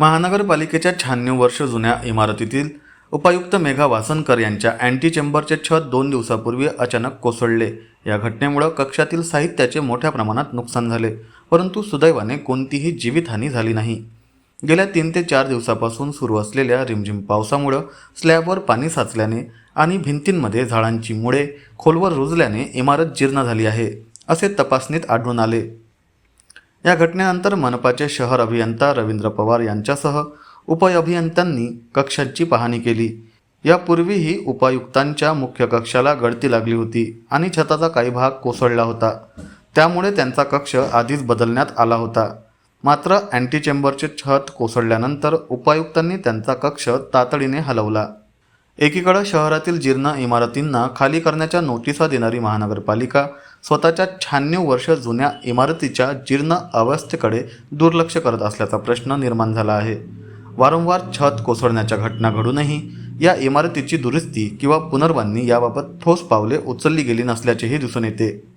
महानगरपालिकेच्या शहाण्णव वर्ष जुन्या इमारतीतील उपायुक्त मेघा वासनकर यांच्या अँटी चेंबरचे छत दोन दिवसापूर्वी अचानक कोसळले. या घटनेमुळं कक्षातील साहित्याचे मोठ्या प्रमाणात नुकसान झाले परंतु सुदैवाने कोणतीही जीवितहानी झाली नाही. गेल्या तीन ते चार दिवसापासून सुरू असलेल्या रिमझिम पावसामुळं स्लॅबवर पाणी साचल्याने आणि भिंतींमध्ये झाडांची मुळे खोलवर रुजल्याने इमारत जीर्ण झाली आहे असे तपासणीत आढळून आले. या घटनेनंतर मनपाचे शहर अभियंता रवींद्र पवार यांच्यासह उपअभियंत्यांनी कक्षाची पाहणी केली. यापूर्वीही उपायुक्तांच्या मुख्य कक्षाला गळती लागली होती आणि छताचा काही भाग कोसळला होता. त्यामुळे त्यांचा कक्ष आधीच बदलण्यात आला होता. मात्र अँटी चेंबरचे छत कोसळल्यानंतर उपायुक्तांनी त्यांचा कक्ष तातडीने हलवला. एकीकडं शहरातील जीर्ण इमारतींना खाली करण्याच्या नोटिसा देणारी महानगरपालिका स्वतःच्या शहाण्णव वर्ष जुन्या इमारतीच्या जीर्ण अवस्थेकडे दुर्लक्ष करत असल्याचा प्रश्न निर्माण झाला आहे. वारंवार छत कोसळण्याच्या घटना घडूनही या इमारतीची दुरुस्ती किंवा पुनर्बांधणी याबाबत ठोस पावले उचलली गेली नसल्याचेही दिसून येते.